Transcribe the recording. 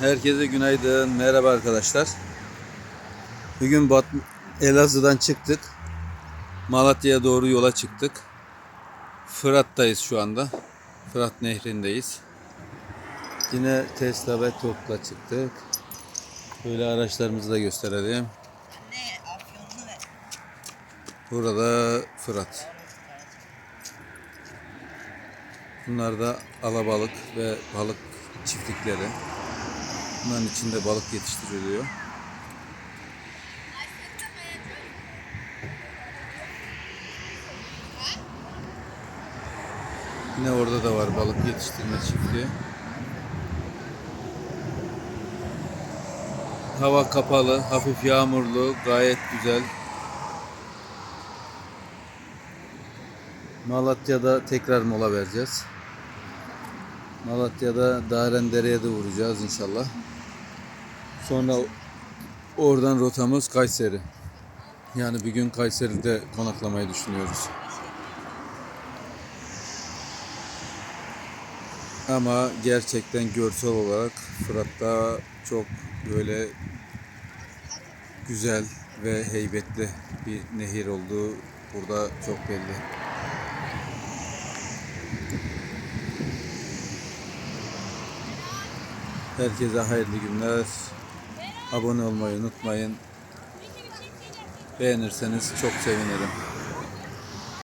Herkese günaydın. Merhaba arkadaşlar. Bugün Bat Elazığ'dan çıktık. Malatya'ya doğru yola çıktık. Fırat'tayız şu anda. Fırat Nehri'ndeyiz. Yine Tesla ve Top'la çıktık. Böyle araçlarımızı da gösterelim. Burada Fırat. Bunlar da alabalık ve balık çiftlikleri. Bunların içinde balık yetiştiriliyor. Yine orada da var balık yetiştirme çiftliği. Hava kapalı, hafif yağmurlu, gayet güzel. Malatya'da tekrar mola vereceğiz. Malatya'da Darendere'ye de vuracağız inşallah. Sonra oradan rotamız Kayseri. Yani bir gün Kayseri'de konaklamayı düşünüyoruz. Ama gerçekten görsel olarak Fırat'ta çok böyle güzel ve heybetli bir nehir olduğu burada çok belli. Herkese hayırlı günler. Abone olmayı unutmayın. Beğenirseniz çok sevinirim.